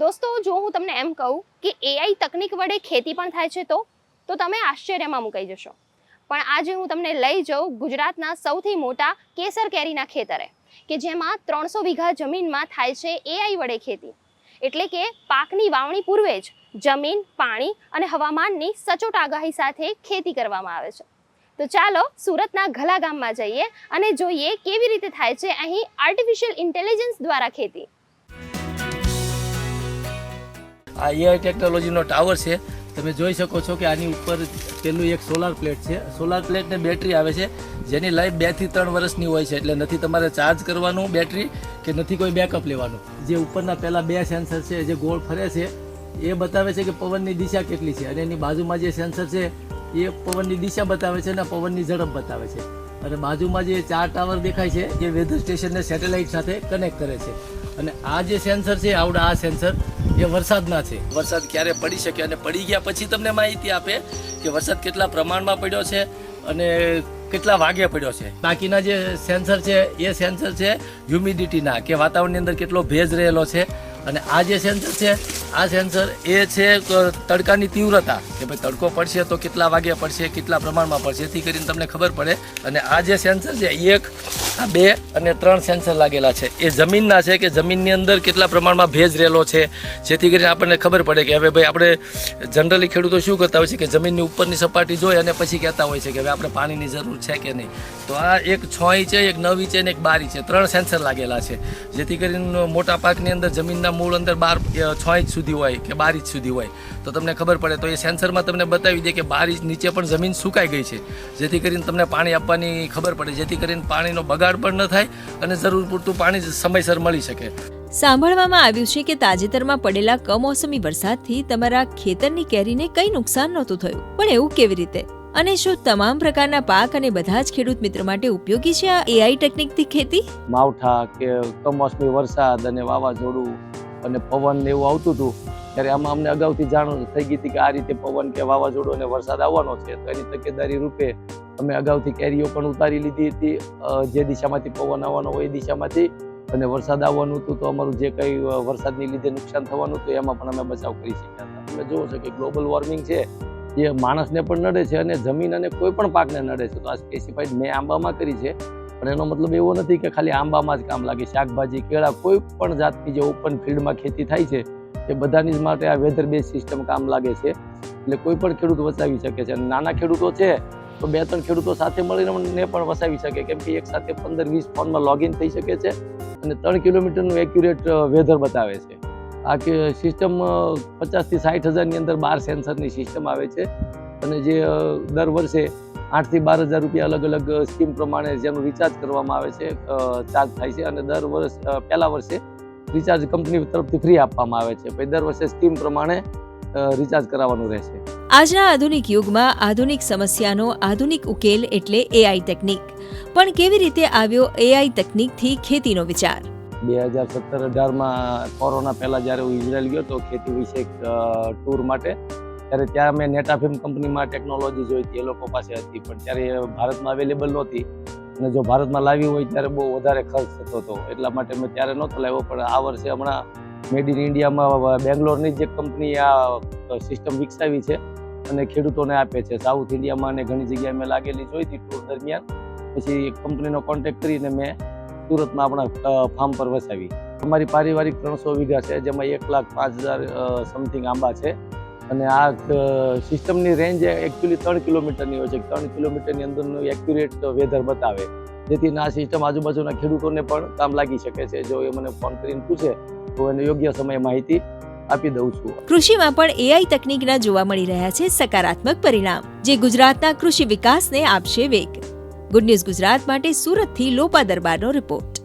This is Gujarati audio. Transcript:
દોસ્તો, જો હું તમને એમ કહું કે એઆઈ તકનિક વડે ખેતી પણ થાય છે તો તો તમે આશ્ચર્યમાં મુકાઈ જશો. પણ આજે હું તમને લઈ જાઉં ગુજરાતના સૌથી મોટા કેસર કેરીના ખેતરે, કે જેમાં ત્રણસો વીઘા જમીનમાં થાય છે એઆઈ વડે ખેતી. એટલે કે પાકની વાવણી પૂર્વે જ જમીન, પાણી અને હવામાનની સચોટ આગાહી સાથે ખેતી કરવામાં આવે છે. તો ચાલો સુરતના ઘલા ગામમાં જઈએ અને જોઈએ કેવી રીતે થાય છે અહીં આર્ટિફિશિયલ ઇન્ટેલિજન્સ દ્વારા ખેતી. આ એઆઈ ટેકનોલોજીનો ટાવર છે. તમે જોઈ શકો છો કે આની ઉપર પેલું એક સોલાર પ્લેટ છે. સોલાર પ્લેટને બેટરી આવે છે. જેની લાઈફ બેથી ત્રણ વર્ષની હોય છે. એટલે નથી તમારે ચાર્જ કરવાનું બેટરી કે નથી કોઈ બેકઅપ લેવાનું. જે ઉપરના પહેલાં બે સેન્સર છે, જે ગોળ ફરે છે, એ બતાવે છે કે પવનની દિશા કેટલી છે. અને એની બાજુમાં જે સેન્સર છે, એ પવનની દિશા બતાવે છે અને પવનની ઝડપ બતાવે છે. અને બાજુમાં જે ચાર ટાવર દેખાય છે, એ વેધર સ્ટેશનને સેટેલાઇટ સાથે કનેક્ટ કરે છે. અને આ જે સેન્સર છે આવડા આ સેન્સર એ વરસાદના છે. વરસાદ ક્યારે પડી શકે અને પડી ગયા પછી તમને માહિતી આપે કે વરસાદ કેટલા પ્રમાણમાં પડ્યો છે અને કેટલા વાગે પડ્યો છે. બાકીના જે સેન્સર છે એ સેન્સર છે હ્યુમિડિટીના કે વાતાવરણની અંદર કેટલો ભેજ રહેલો છે. અને આ જે સેન્સર છે આ સેન્સર એ છે તડકાની તીવ્રતા કે ભાઈ તડકો પડશે તો કેટલા વાગે પડશે કેટલા પ્રમાણમાં પડશે એથી કરીને તમને ખબર પડે. અને આ જે સેન્સર છે એક આ બે અને ત્રણ સેન્સર લાગેલા છે. એ જમીનના છે કે જમીનની અંદર કેટલા પ્રમાણમાં ભેજ રહેલો છે? જેથી કરીને આપણને ખબર પડે કે હવે ભાઈ આપણે જનરલી ખેડૂતો શું કરતા હોય છે કે જમીનની ઉપરની સપાટી જોઈ અને પછી કહેતા હોય છે કે હવે આપણે પાણીની જરૂર છે કે નહીં. તો આ એક છ ઇંચે એક નવ ઇંચે અને એક બાર ઇંચે ત્રણ સેન્સર લાગેલા છે. જેથી કરીને મોટા પાકની અંદર જમીનના મૂળ અંદર બાર છ ઇંચ સુધી હોય કે બાર ઇંચ સુધી હોય. તો તમને ખબર પડે. તો એ સેન્સરમાં તમને બતાવી દે કે બાર ઇંચ નીચે પણ જમીન સુકાઈ ગઈ છે. જેથી કરીને તમને પાણી આપવાની ખબર પડે. જેથી કરીને પાણીનો બગાડ પણ ન થાય અને જરૂર પૂરતું પાણી સમયસર મળી શકે. સાંભળવામાં આવ્યું છે કે તાજેતરમાં પડેલા કમોસમી વરસાદથી તમારા ખેતરની કેરીને કંઈ નુકસાન નહોતું થયું. પણ એવું કેવી રીતે? અને શું તમામ પ્રકારના પાક અને બધા જ ખેડૂત મિત્ર માટે ઉપયોગી છે આ એઆઈ ટેકનિકથી ખેતી? માવઠા કે કમોસમી વરસાદ અને વાવાઝોડું અને પવન ને એવું આવતું હતું ત્યારે આમાં અમને અગાઉથી જાણ થઈ ગઈ હતી કે આ રીતે પવન કે વાવાઝોડું અને વરસાદ આવવાનો છે. તો એની તકેદારી રૂપે અમે અગાઉથી કેરીઓ પણ ઉતારી લીધી હતી જે દિશામાંથી પવન આવવાનો હોય એ દિશામાંથી. અને વરસાદ આવવાનું હતું તો અમારું જે કંઈ વરસાદની લીધે નુકસાન થવાનું હતું, એમાં પણ અમે બચાવ કરી શક્યા હતા. તમે જુઓ છો કે ગ્લોબલ વોર્મિંગ છે, એ માણસને પણ નડે છે અને જમીન અને કોઈ પણ પાકને નડે છે. તો આ સ્પેસિફાઈડ મેં આંબામાં કરી છે. પણ એનો મતલબ એવો નથી કે ખાલી આંબામાં જ કામ લાગે. શાકભાજી, કેળા, કોઈ પણ જાતની જે ઓપન ફિલ્ડમાં ખેતી થાય છે, એ બધાની જ માટે આ વેધર બેઝ સિસ્ટમ કામ લાગે છે. એટલે કોઈ પણ ખેડૂત વચાવી શકે છે. નાના ખેડૂતો છે તો બે ત્રણ ખેડૂતો સાથે મળીને પણ વસાવી શકે, કેમ કે એક સાથે પંદર વીસ ફોનમાં લોગિન થઈ શકે છે અને ત્રણ કિલોમીટરનું એક્યુરેટ વેધર બતાવે છે. આ સિસ્ટમ પચાસથી સાઠ હજારની અંદર બાર સેન્સરની સિસ્ટમ આવે છે અને જે દર વર્ષે આઠથી બાર હજાર રૂપિયા અલગ અલગ સ્કીમ પ્રમાણે જેનું રિચાર્જ કરવામાં આવે છે ચાર્જ થાય છે અને દર વર્ષ પહેલા વર્ષે રિચાર્જ કંપની તરફથી ફ્રી આપવામાં આવે છે. પછી દર વર્ષે સ્કીમ પ્રમાણે રિચાર્જ કરાવવાનું રહેશે. આજના આધુનિક યુગમાં આધુનિક સમસ્યાનો આધુનિક ઉકેલ એટલે એઆઈ ટેકનિક પણ કેવી રીતે આવ્યો એઆઈ ટેકનિકથી ખેતીનો વિચાર? બે હજાર સત્તર અઢારમાં કોરોના પહેલાં જ્યારે હું ઇઝરાયલ ગયો તો ખેતી વિશે ટૂર માટે. ત્યારે ત્યાં મેં નેટાફિમ કંપનીમાં ટેકનોલોજી જોઈ હતી, એ લોકો પાસે હતી. પણ ત્યારે ભારતમાં અવેલેબલ નહોતી. અને જો ભારતમાં લાવી હોય ત્યારે બહુ વધારે ખર્ચ થતો હતો. એટલા માટે મેં ત્યારે નહોતો લાવ્યો, પણ આ વર્ષે હમણાં મેડ ઇન ઇન્ડિયામાં બેંગ્લોરની જે કંપની આ સિસ્ટમ વિકસાવી છે અને ખેડૂતોને આપે છે. સાઉથ ઇન્ડિયામાં અને ઘણી જગ્યાએ મેં લાગેલી જોઈ હતી ટૂર દરમિયાન. પછી કંપનીનો કોન્ટેક્ટ કરીને મેં સુરતમાં આપણા ફાર્મ પર વસાવી. અમારી પારિવારિક ત્રણસો વીઘા છે, જેમાં એક લાખ પાંચ હજાર સમથિંગ આંબા છે. અને આ સિસ્ટમની રેન્જ એકચ્યુઅલી ત્રણ કિલોમીટરની હોય છે. ત્રણ કિલોમીટરની અંદરનું એક્યુરેટ વેધર બતાવે. જેથી આ સિસ્ટમ આજુબાજુના ખેડૂતોને પણ કામ લાગી શકે છે. જો એ મને ફોન કરીને પૂછે તો એને યોગ્ય સમયે માહિતી આપી દઉં છું. કૃષિમાં પણ એઆઈ તકનીકના જોવા મળી રહ્યા છે સકારાત્મક પરિણામ, જે ગુજરાતના કૃષિ વિકાસને આપશે વેગ. ગુડ ન્યૂઝ ગુજરાત માટે સુરતથી લોપા દરબારનો રિપોર્ટ